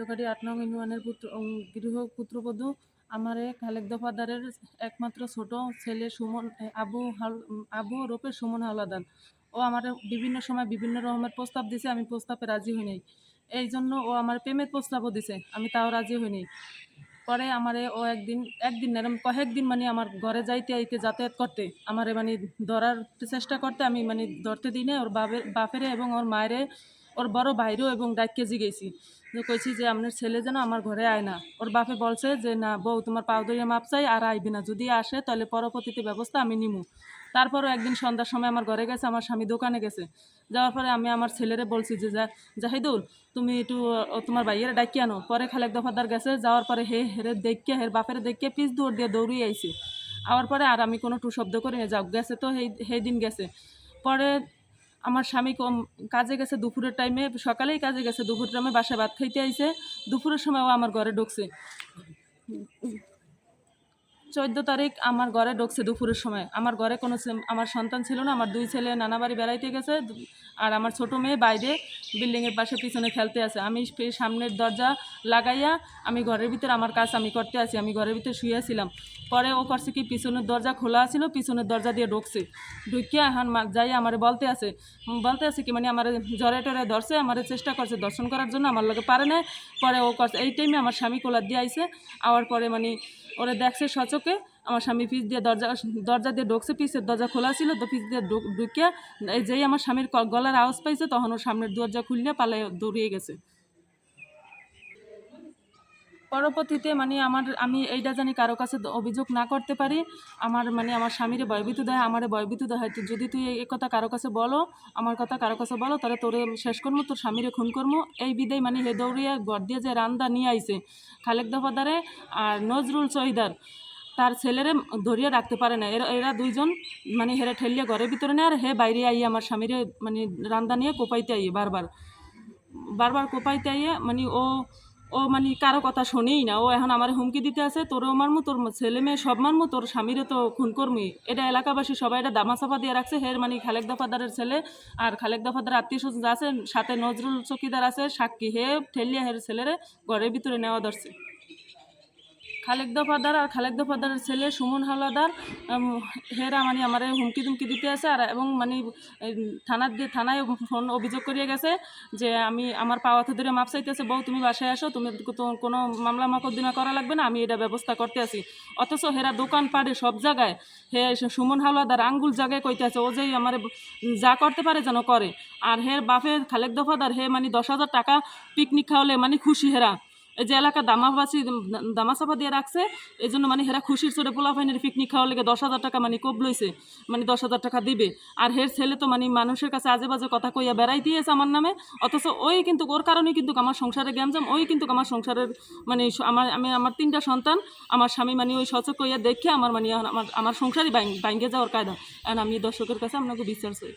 তোকাটি আট নং ইউনিয়নের পুত্র গৃহ পুত্রবধূ। আমার খালেক দফাদারের একমাত্র ছোট ছেলে সুমন আবু হাল আবু রূপে সুমন হাওলাদার। ও আমার বিভিন্ন সময় বিভিন্ন রকমের প্রস্তাব দিছে, আমি প্রস্তাবে রাজি হই নাই। এই জন্য ও আমার প্রেমের প্রস্তাবও দিছে, আমি তাও রাজি হই নাই। পরে আমারে ও একদিন একদিন এরম কয়েকদিন মানে আমার ঘরে যাইতে, আইতে যাতায়াত করতে, আমারে মানে ধরার চেষ্টা করতে, আমি মানে ধরতে দিই না ওর বাপের বাপেরে এবং ওর মায়েরে ওর বড় ভাইরও এবং ডাক কেজি গেছি। যে কইছি যে, আপনার ছেলে যেন আমার ঘরে আয় না। ওর বাপে বলছে যে, না, বউ, তোমার পাও ধরিয়া মাপ চাই, আর আইবি না। যদি আসে, তাহলে পরবর্তীতে ব্যবস্থা আমি নিমু। তারপরও একদিন সন্ধ্যার সময় আমার ঘরে গেছে, আমার স্বামী দোকানে গেছে। যাওয়ার পরে আমি আমার ছেলেরে বলছি যে, যা, জাহিদুল, তুমি একটু তোমার ভাইয়ের ডাকি আনো। পরে খালেক দফাদার গেছে, যাওয়ার পরে হে, হেরে দেখিয়ে হের বাপের দেখিয়ে পিস দৌড় দিয়ে দৌড়িয়ে আইছে। আওয়ার পরে আর আমি কোনো টু শব্দ করি না যাও গেছে তো সেই সেই দিন গেছে। পরে আমার স্বামী কম কাজে গেছে দুপুরের টাইমে সকালেই কাজে গেছে, দুপুরের টাইমে বাসায় ভাত খাইতে আইসে দুপুরের সময় ও আমার ঘরে ঢুকছে। চোদ্দ তারিখ আমার ঘরে ঢুকছে দুপুরের সময়। আমার ঘরে কোনো আমার সন্তান ছিল না, আমার দুই ছেলে নানা বাড়ি বেড়াইতে গেছে, আর আমার ছোট মেয়ে বাইরে বিল্ডিংয়ের পাশে পিছনে খেলতে আছে। আমি সামনের দরজা লাগাইয়া আমি ঘরের ভিতরে আমার কাজ আমি করতে আছি, আমি ঘরের ভিতরে শুয়েছিলাম পরে ও করছে কি, পিছনের দরজা খোলা ছিল পিছনের দরজা দিয়ে ঢুকছে। ঢুকিয়া এখন যাই আমার বলতে আছে বলতে আছে কি মানে আমার জ্বরে টরে ধরছে, আমার চেষ্টা করছে দর্শন করার জন্য, আমার লোকে পারে না পরে ও করছে, এই টাইমে আমার স্বামী কোলার দিয়ে আইছে, আওয়ার পরে মানে ওরা দেখছে সচকে আমার স্বামী পিস দিয়ে দরজা দরজা দিয়ে ঢুকছে পিসের দরজা খোলা ছিল তো পিস দিয়ে ঢুক- যেই আমার স্বামীর গলার আওয়াজ পাইছে তখন ওর সামনের দরজা খুললে পালায় দৌড়িয়ে গেছে। পরবর্তীতে মানে আমার, আমি এইটা জানি কারও কাছে অভিযোগ না করতে পারি, আমার মানে আমার স্বামীরে ভয়ভীত দেয়, আমারে ভয়ভীত দেয়, হয়তো যদি তুই এই কথা কারও কাছে বলো, আমার কথা কারও কাছে বলো, তাহলে তোরে শেষ করব তোর স্বামীরে খুন করব এই বিদায় মানে হে দৌড়িয়ে ঘর দিয়ে যে রান্দা নিয়ে আইছে, খালেক দফাদারে আর নজরুল চহিদার। তার ছেলেরে ধরিয়ে রাখতে পারে না। এরা এরা দুইজন মানে হেরে ঠেলিয়ে ঘরের ভিতরে নেয়, আর হে বাইরে আইয়ে আমার স্বামীরে মানে রান্দা নিয়ে কোপাইতে আইয়ে বারবার। বারবার কোপাইতে আইয়ে মানে ও ও মানে কারও কথা শোনেই না। ও এখন আমার হুমকি দিতে আছে, তোরও মারমু, তোর ছেলে মেয়ে সব মারমু, তোর স্বামীরে তো খুন করমি এটা এলাকাবাসী সবাই এটা দামাচাপা দিয়ে রাখছে। হের মানে খালেক দফাদারের ছেলে আর খালেক দফাদার আত্মীয় স্বজন আছে সাথে নজরুল চকিদার আছে, সাক্ষী। হে ঠেলিয়া হের ছেলেরে ঘরের ভিতরে নেওয়া ধরছে। খালেক দফাদার আর খালেক দফাদারের ছেলে সুমন হাওলাদার হেরা মানে আমার হুমকি দুমকি দিতে আছে আর, এবং মানে থানার দিয়ে থানায় ফোন অভিযোগ করিয়ে গেছে যে আমি আমার পাওয়াতে ধরে মাপ চাইতেছে, বউ তুমি বাসায় আসো, তুমি কোনো মামলা মকদ্দমা করা লাগবে না, আমি এটা ব্যবস্থা করতে আছি। অথচ হেরা দোকান পাড়ে সব জায়গায়, হে সুমন হাওলাদার আঙ্গুল জায়গায় কইতে আছে, ও যেই আমার যা করতে পারে যেন করে। আর হের বাপের খালেক দফাদার হে মানে দশ হাজার টাকা পিকনিক খাওয়ালে মানে খুশি হেরা। যে এলাকা দামাবাসি, দামাচাপা দিয়ে রাখছে এই জন্য মানে হেরা খুশির চোটে পোলা ফাইনের পিকনিক খাওয়ার লেগে দশ হাজার টাকা মানে কোপ লইছে মানে দশ হাজার টাকা দিবে। আর হের ছেলে তো মানে মানুষের কাছে আজে বাজে কথা কইয়া বেড়াই দিয়েছে আমার নামে, অথচ ওই কিন্তু ওর কারণেই কিন্তু আমার সংসারে গ্যামজাম ওই কিন্তু আমার সংসারের মানে আমার, আমি আমার তিনটা সন্তান, আমার স্বামী মানে ওই সচক কইয়া দেখে আমার মানে আমার আমার সংসারই বাইঙ্গে যাওয়ার কায়দা। এখন আমি দর্শকের কাছে আপনাকে বিশ্বাস করি